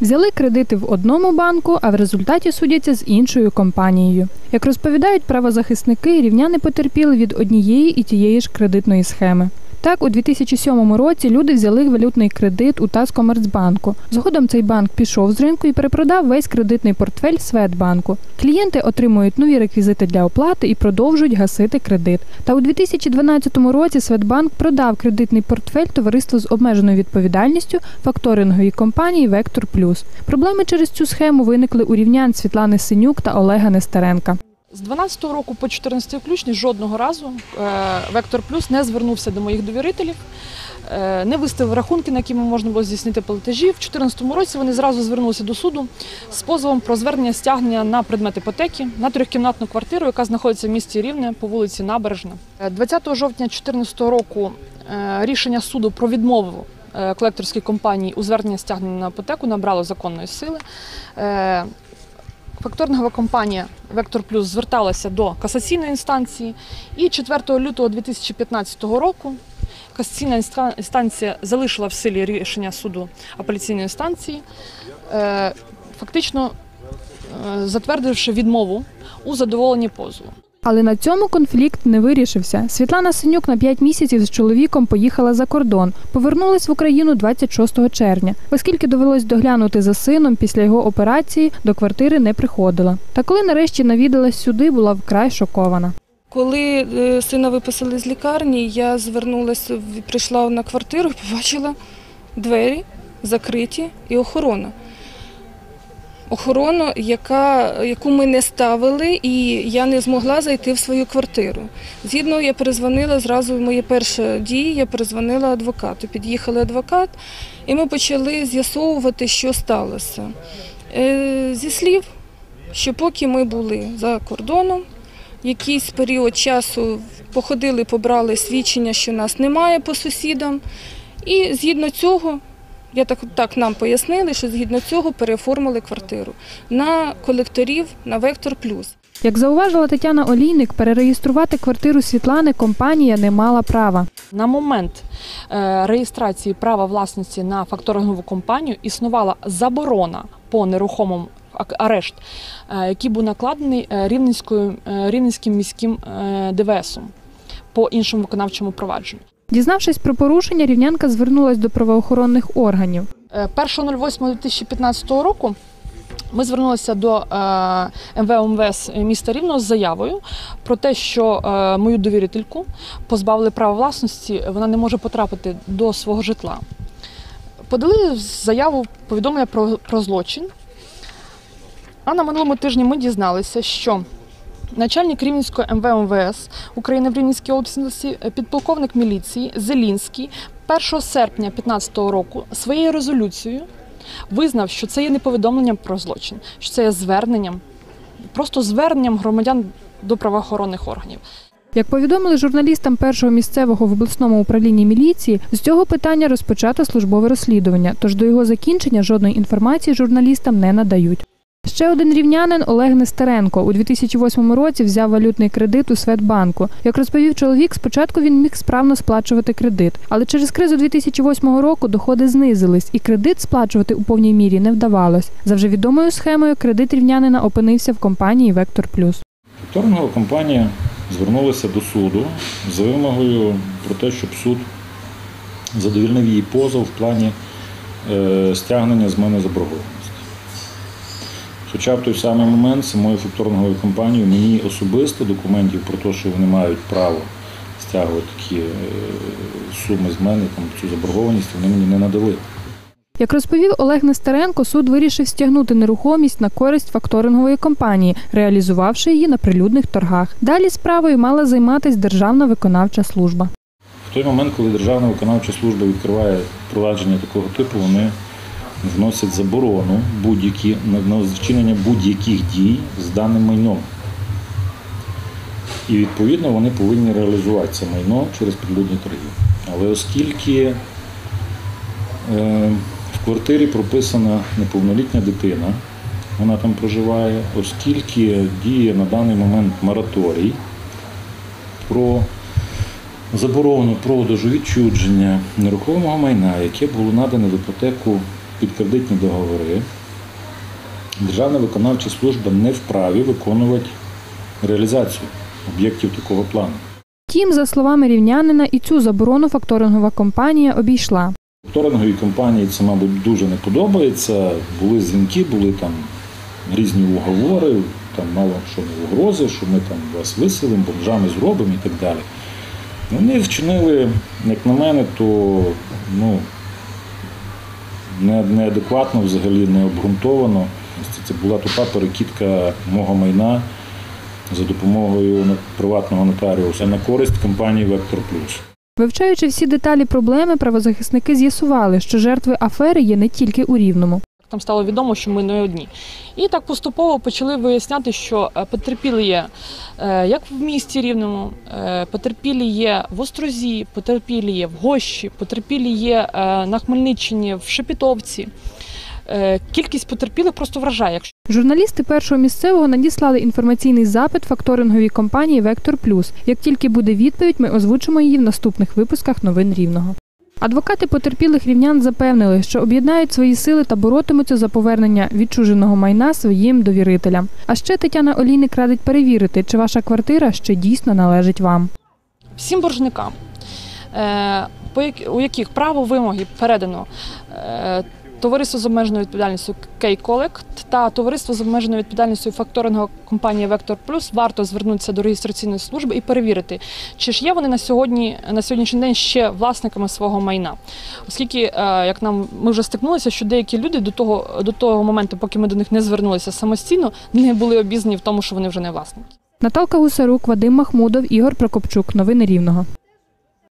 Взяли кредити в одному банку, а в результаті судяться з іншою компанією. Як розповідають правозахисники, рівняни потерпіли від однієї і тієї ж кредитної схеми. Так, у 2007 році люди взяли валютний кредит у Таскомерцбанку. Згодом цей банк пішов з ринку і перепродав весь кредитний портфель Светбанку. Клієнти отримують нові реквізити для оплати і продовжують гасити кредит. Та у 2012 році Светбанк продав кредитний портфель товариству з обмеженою відповідальністю факторинговій компанії Вектор Плюс. Проблеми через цю схему виникли у рівнян Світлани Синюк та Олега Нестеренка. З 12 року по 14 включно жодного разу е, Вектор Плюс не звернувся до моїх довірителів, е, не виставив рахунки, на які можна було здійснити платежі. В 2014 році вони зразу звернулися до суду з позовом про звернення стягнення на предмет іпотеки на трьохкімнатну квартиру, яка знаходиться в місті Рівне по вулиці Набережна. Е, 20 жовтня 2014 року е, рішення суду про відмову е, колекторській компанії у зверненні стягнення на іпотеку набрало законної сили. Факторингова компанія Вектор Плюс зверталася до касаційної інстанції, і 4 лютого 2015 року касаційна інстанція залишила в силі рішення суду апеляційної інстанції, е, фактично е, затвердивши відмову у задоволенні позову. Але на цьому конфлікт не вирішився. Світлана Синюк на 5 місяців з чоловіком поїхала за кордон. Повернулась в Україну 26 червня. Оскільки довелось доглянути за сином після його операції, до квартири не приходила. Та коли нарешті навідалась сюди, була вкрай шокована. Коли е, сина виписали з лікарні, я звернулася, прийшла на квартиру побачила двері закриті і охорона. Охорону, яка, яку ми не ставили, і я не змогла зайти в свою квартиру. Згідно, я перезвонила зразу, моя перша дія, я перезвонила адвокату. Під'їхали адвокат, і ми почали з'ясовувати, що сталося. Е, Зі слів, що поки ми були за кордоном, якийсь період часу походили, побрали свідчення, що нас немає по сусідам. І згідно цього, я так, так нам пояснили, що згідно цього переоформили квартиру на колекторів на Вектор Плюс. Як зауважила Тетяна Олійник, перереєструвати квартиру Світлани компанія не мала права. На момент е, реєстрації права власності на факторингову компанію існувала заборона по нерухомому арешт, е, який був накладений е, Рівненською, Рівненським міським ДВСом по іншому виконавчому провадженню. Дізнавшись про порушення, рівнянка звернулась до правоохоронних органів. Е, 1.08.2015 року ми звернулися до е, МВ МВС міста Рівного з заявою про те, що е, мою довірительку позбавили права власності, вона не може потрапити до свого житла. Подали заяву повідомлення про, про злочин. А на минулому тижні ми дізналися, що начальник Рівненського МВ МВС України в Рівненській області, е, підполковник міліції Зелінський 1 серпня 2015 року своєю резолюцією визнав, що це є не повідомленням про злочин, що це є зверненням, просто зверненням громадян до правоохоронних органів. Як повідомили журналістам першого місцевого в обласному управлінні міліції, з цього питання розпочато службове розслідування, тож до його закінчення жодної інформації журналістам не надають. Ще один рівнянин Олег Нестеренко у 2008 році взяв валютний кредит у Светбанку. Як розповів чоловік, спочатку він міг справно сплачувати кредит, але через кризу 2008 року доходи знизились, і кредит сплачувати у повній мірі не вдавалось. За вже відомою схемою кредит рівнянина опинився в компанії Вектор Плюс. Факторингова компанія звернулася до суду з вимогою про те, щоб суд задовільнив її позов в плані е, стягнення з мене заборгованості. Хоча в той самий момент самою факторинговою компанією мені особисто документів про те, що вони мають право стягувати такі е, суми з мене, там, цю заборгованість, вони мені не надали. Як розповів Олег Нестеренко, суд вирішив стягнути нерухомість на користь факторингової компанії, реалізувавши її на прилюдних торгах. Далі справою мала займатися Державна виконавча служба. В той момент, коли Державна виконавча служба відкриває провадження такого типу, вони вносять заборону будь-які на вчинення будь-яких дій з даним майном. І відповідно вони повинні реалізувати це майно через прилюдні торги. Але оскільки е, в квартирі прописана неповнолітня дитина, вона там проживає, оскільки діє на даний момент мораторій про заборону продажу відчудження нерухомого майна, яке було надане в іпотеку під кредитні договори, Державна виконавча служба не вправі виконувати реалізацію об'єктів такого плану. Втім, за словами рівнянина, і цю заборону факторингова компанія обійшла. Торинговій компанії це, мабуть, дуже не подобається. Були дзвінки, були там різні уговори, там мало що не угрози, що ми там вас виселимо, бомжами зробимо і так далі. Вони вчинили, як на мене, то ну, неадекватно, взагалі не обґрунтовано. Це- була тупа перекидка мого майна за допомогою приватного нотаріуса на користь компанії Вектор Плюс. Вивчаючи всі деталі проблеми, правозахисники з'ясували, що жертви афери є не тільки у Рівному. Там стало відомо, що ми не одні. І так поступово почали виясняти, що е, потерпілі є е, як в місті Рівному, е, потерпілі є в Острозі, потерпілі є в Гощі, потерпілі є на Хмельниччині, в Шепітовці. Кількість потерпілих просто вражає. Журналісти першого місцевого надіслали інформаційний запит факторинговій компанії Вектор Плюс. Як тільки буде відповідь, ми озвучимо її в наступних випусках новин Рівного. Адвокати потерпілих рівнян запевнили, що об'єднають свої сили та боротимуться за повернення відчуженого майна своїм довірителям. А ще Тетяна Олійник радить перевірити, чи ваша квартира ще дійсно належить вам. всім боржникам, е, у яких право вимоги передано е, товариство з обмеженою відповідальністю Кейколект та товариство з обмеженою відповідальністю факторингова компанія Вектор Плюс, варто звернутися до реєстраційної служби і перевірити, чи ж є вони на сьогодні на сьогоднішній день ще власниками свого майна. Оскільки, е, як нам ми вже стикнулися, що деякі люди до того до того моменту, поки ми до них не звернулися самостійно, не були обізнані в тому, що вони вже не власники. Наталка Гусарук, Вадим Махмудов, Ігор Прокопчук. Новини Рівного.